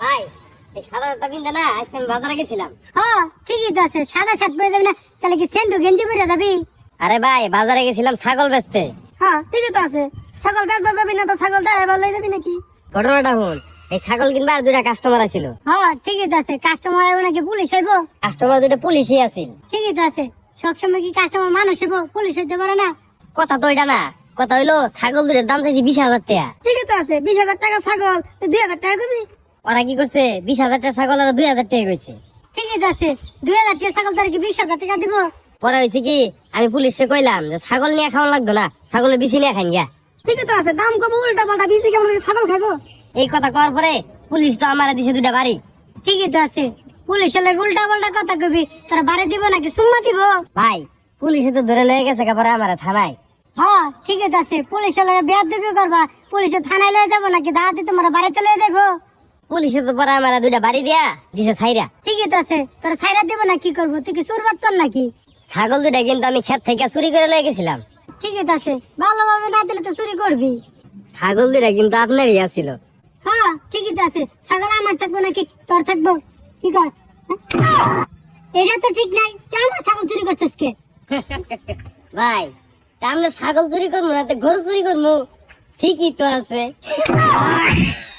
ভাই এই সাদা শার্টটা কিনতে না আজকে আমি বাজারে গেছিলাম। হ্যাঁ ঠিকই তো আছে সাদা শার্ট পরে যাবি না তাহলে কি সেন্টু গেঞ্জি পরে যাবি? আরে ভাই বাজারে গেছিলাম ছাগল বেচতে। হ্যাঁ ঠিকই তো আছে ছাগল বেচবা যাবি না তো ছাগল ড্রাইভার লই যাবি নাকি? ঘটনাটা শুন এই ছাগল কিনবা আর দুইটা কাস্টমার আছিল। হ্যাঁ ঠিকই তো আছে কাস্টমার আইব নাকি পুলিশ আইব? কাস্টমার দুইটা পুলিশই আছিল। ঠিকই তো আছে সবসময় কি কাস্টমার মানুষ আইব পুলিশ হইতে পারে না? কথা তো এটা না কথা হইল ছাগল দুটোর দাম চাইছি বিশ হাজার টাকা। ঠিকই তো আছে বিশ হাজার টাকা ছাগল দুই হাজার টাকা কবি ওরা কি করছে? বিশ হাজার টাকা ছাগল আর দুই হাজার টাকা কইছে। ঠিকই আছে। দুই হাজার টাকা ছাগল তার কি বিশ হাজার টাকা দিব? পরে হয়েছে কি আমি পুলিশে কইলাম যে ছাগল নিয়ে খাওয়া লাগতো না ছাগলের বিচি নিয়ে খাইন গিয়া। ঠিকই তো আছে দাম কম উল্টা পাল্টা বেশি কেমন ছাগল খাইবো? এই কথা কওয়ার পরে পুলিশ তো আমার দিছে দুইটা বাড়ি। ঠিকই তো আছে। পুলিশের লাগে উল্টা পাল্টা কথা কবি তোরা বাড়ি দিব নাকি সুম্মা দিব? ভাই পুলিশে তো ধরে লয়ে গেছে কাপড়ে আমার থানায় হ্যাঁ ঠিকই তো আছে। পুলিশের লাগে বিয়ার দিবি করবা পুলিশে থানায় লয়ে যাব নাকি দাঁড়াতে তোমার বাড়ি চলে যাব পুলিশে তো পরে আমার দুইটা বাড়ি দিয়া দিছে ছাইরা। ঠিকই তো আছে। তোর ছাইরা দিব না কি করব? তুই কি চোর বাটপার নাকি? ছাগল দুইটা কিন্তু আমি ক্ষেত থেকে চুরি করে লয়ে গেছিলাম। ঠিকই তো আছে। ভালোভাবে না দিলে তো চুরি করবি। ছাগল দুইটা কিন্তু আপনারই আছিল। হ্যাঁ ঠিকই তো আছে। ছাগল আমার থাকব নাকি তোর থাকব? কি কর হ্যাঁ? এটা তো ঠিক নাই। ছাগল চুরি করছিস কে? ভাই আমরা ছাগল চুরি করব না তো গরু চুরি করব। ঠিকই তো আছে।